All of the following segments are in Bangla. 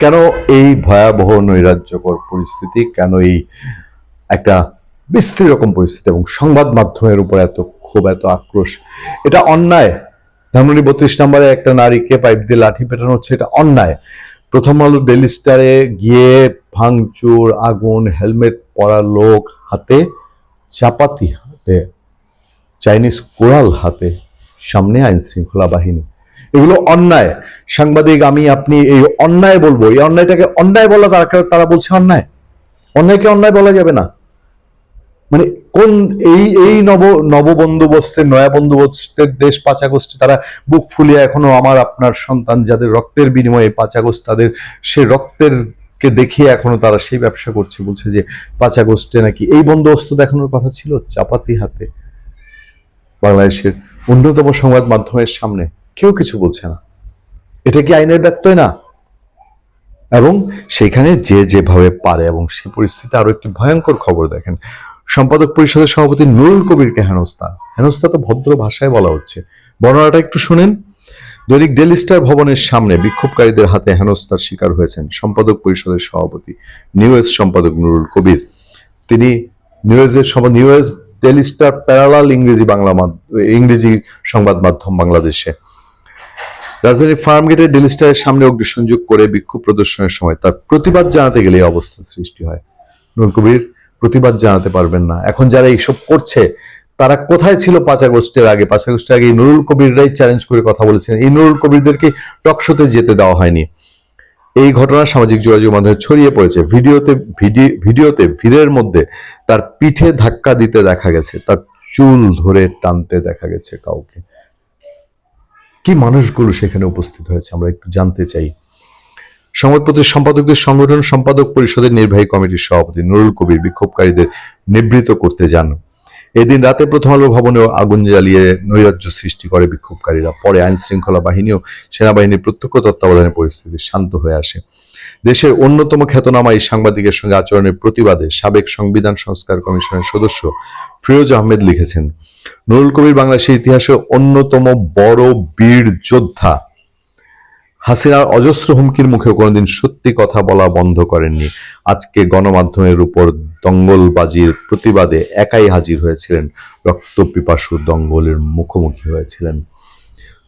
কেন এই ভয়াবহ নৈরাজ্যকর পরিস্থিতি, কেন এই একটা বিস্তৃত রকম পরিস্থিতি এবং সংবাদ মাধ্যমের উপর এত ক্ষোভ, এত আক্রোশ? এটা অন্যায়। ধানমন্ডি বত্রিশ নম্বরে একটা নারীকে পাইপ দিয়ে লাঠি পেটানো হচ্ছে, এটা অন্যায়। প্রথম আলো ডেলি স্টারে গিয়ে ভাঙচুর, আগুন, হেলমেট পরা লোক হাতে, চাপাতি হাতে, চাইনিজ কোরাল হাতে, সামনে আইন শৃঙ্খলা বাহিনী। এগুলো অন্যায়। সাংবাদিক, আমি, আপনি এই অন্যায় বলব। এই অন্যায়টাকে অন্যায় বলা তারা তারা বলছে অন্যায়। অন্যায়কে অন্যায় বলা যাবে না। মানে কোন এই এই নব নব নববন্দোবস্তের নয়া বন্দোবস্তের দেশ পাচাগোষ্ঠী তারা বুক ফুলিয়ে এখনও আমার, আপনার সন্তান যাদের রক্তের বিনিময়ে পাচাগোষ্ঠ তাদের, সে রক্তের কে দেখিয়ে এখনও তারা সেই ব্যবসা করছে। বলছে যে পাচাগোষ্ঠে নাকি এই বন্দোবস্ত দেখানোর কথা ছিল চাপাতি হাতে। বাংলাদেশের অন্যতম সংবাদ মাধ্যমের সামনে কেউ কিছু বলছে না। এটা কি আইনের ব্যত্যয় না? এবং সেখানে যে যেভাবে পারে এবং সে পরিস্থিতি আরও একটি ভয়ঙ্কর খবর দেখেন। সম্পাদক পরিষদের সভাপতি নুরুল কবিরকে হেনস্থা হেনস্থা তো ভদ্র ভাষায় বলা হচ্ছে। বর্ণনাটা একটু শুনেন। দৈনিক ডেলি স্টার ভবনের সামনে বিক্ষোভকারীদের হাতে হেনস্থার শিকার হয়েছেন সম্পাদক পরিষদের সভাপতি নিউএস সম্পাদক নুরুল কবির। তিনি নিউএসের New Age Daily Star parallel ইংরেজি বাংলা ইংরেজি সংবাদ মাধ্যম বাংলাদেশে। রাজধানীর ফার্মগেটের ডেলি স্টারের সামনে অগ্নিসংযোগ করে বিক্ষোভ প্রদর্শনের সময় তার প্রতিবাদ জানাতে গেলে এই অবস্থার সৃষ্টি হয়। নুরুল কবির, প্রতিবাদ জানাতে পারবেন না। এখন যারা এইসব করছে, তারা কোথায় ছিল পাঁচ আগস্টের আগে? পাঁচ আগস্টের আগে নুরুল কবিররাই চ্যালেঞ্জ করে কথা বলেছেন এই নুরুল কবিরদেরকে টকশোতে যেতে দেওয়া হয়নি। এই ঘটনা সামাজিক যোগাযোগ মাধ্যমে ছড়িয়ে পড়েছে। ভিডিওতে, ভিডি- ভিডিওতে, ভিড়ের মধ্যে তার পিঠে ধাক্কা দিতে দেখা গেছে। তার চুল ধরে টানতে দেখা গেছে কাউকে। কি মানুষগুলো সেখানে উপস্থিত হয়েছে আমরা একটু জানতে চাই। সংবাদপত্রের সম্পাদকদের সংগঠন সম্পাদক পরিষদের নির্বাহী কমিটির সভাপতি নুরুল কবির বিক্ষোভকারীদের নিবৃত করতে যান। এদিন রাতে প্রথম আলো ভবনেও আগুন জ্বালিয়ে নৈরাজ্য সৃষ্টি করে বিক্ষোভকারীরা। পরে আইন শৃঙ্খলা বাহিনী ও সেনাবাহিনীর প্রত্যক্ষ তত্ত্বাবধানে পরিস্থিতি শান্ত হয়ে আসে। দেশের অন্যতম খ্যাতনামা এই সাংবাদিকের সঙ্গে আচরণের প্রতিবাদে সাবেক সংবিধান সংস্কার কমিশনের সদস্য ফিরোজ আহমেদ লিখেছেন, নুরুল কবির বাংলাদেশের ইতিহাসে অন্যতম বড় বীর যোদ্ধা। হাসিনার অজস্র হুমকির মুখে কোনোদিন সত্যি কথা বলা বন্ধ করেননি। আজকে গণমাধ্যমের উপর দঙ্গলবাজির প্রতিবাদে একাই হাজির হয়েছিলেন রক্ত পিপাসু দঙ্গলের মুখোমুখি হয়েছিলেন।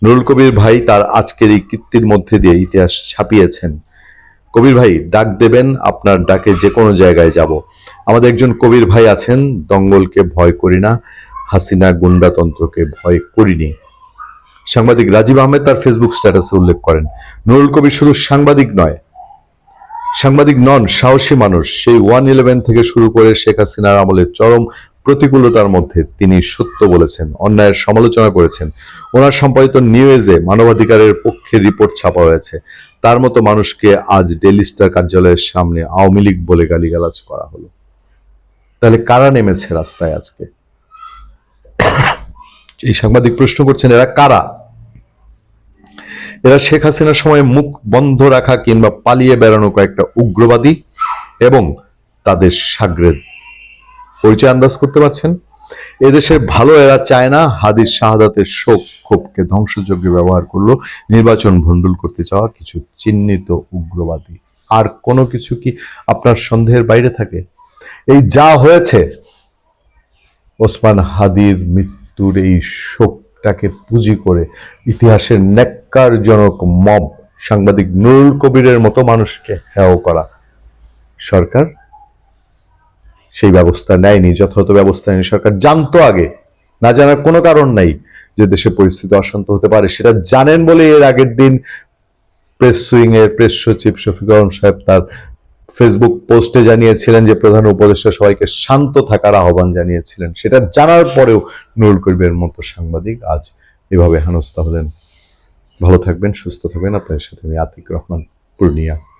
নুরুল কবির ভাই তার আজকের এই কীর্তির মধ্যে দিয়ে ইতিহাস ছাপিয়েছেন। কবির ভাই, ডাক দেবেন, আপনার ডাকে যে কোনো জায়গায় যাব। আমাদের একজন কবির ভাই আছেন, দঙ্গলকে ভয় করি না, হাসিনা গুন্ডাতন্ত্রকে ভয় করিনি সাংবাদিক রাজীব আহমেদ তার ফেসবুক স্ট্যাটাসে উল্লেখ করেন। নুরুল কবির শুধু সাংবাদিক নয় সাংবাদিক নন, সাহসী মানুষ। সেই ওয়ান ইলেভেন থেকে শুরু করে শেখ হাসিনার আমলের চরম প্রতিকূলতার মধ্যে তিনি সত্য বলেছেন, অন্যায়ের সমালোচনা করেছেন। ওনার সম্পাদিত নিউজে মানবাধিকারের পক্ষে রিপোর্ট ছাপা হয়েছে। তার মতো মানুষকে আজ ডেলি স্টার কার্যালয়ের সামনে আওয়ামী লীগ বলে গালিগালাজ করা হলো। তাহলে কারা নেমেছে রাস্তায় আজকে? এই সাংবাদিক প্রশ্ন করছেন, এরা কারা? এরা শেখ হাসিনার সময় মুখ বন্ধ রাখা কিংবা পালিয়ে বেড়ানো কয়েকটা উগ্রবাদী এবং তাদের সাগরেদ পরিচয় আন্দাজ করতে পারছেন। এদেশের ভালো এরা চায় না। হাদির শাহাদাতের শোক ক্ষোভকে ধ্বংসযজ্ঞে ব্যবহার করল। নির্বাচন ভণ্ডুল করতে চাওয়া কিছু চিহ্নিত উগ্রবাদী। আর কোনো কিছু কি আপনার সন্দেহের বাইরে থাকে? এই যা হয়েছে, ওসমান হাদির মৃত্যুর এই শোকটাকে পুঁজি করে ইতিহাসের ন্যাক্কারজনক মব সাংবাদিক নুরুল কবিরের মতো মানুষকে হেয় করা। সরকার সেই ব্যবস্থা নেয়নি, যথাযথ ব্যবস্থা নেয়নি। সরকার জানতো আগে, না জানার কোনো কারণ নাই যে দেশে পরিস্থিতি অশান্ত হতে পারে, সেটা জানেন বলে এর আগের দিন প্রেস সুইং এর প্রেস সচিব শফিকুর রহমান সাহেব তার ফেসবুক পোস্টে জানিয়েছিলেন যে প্রধান উপদেষ্টা সবাইকে শান্ত থাকার আহ্বান জানিয়েছিলেন। সেটা জানার পরেও নুরুল করিমের মতো সাংবাদিক আজ এভাবে হেনস্থা হলেন। ভালো থাকবেন, সুস্থ থাকবেন। আপনাদের সাথে আমি আতিক রহমান, পূর্ণিয়া।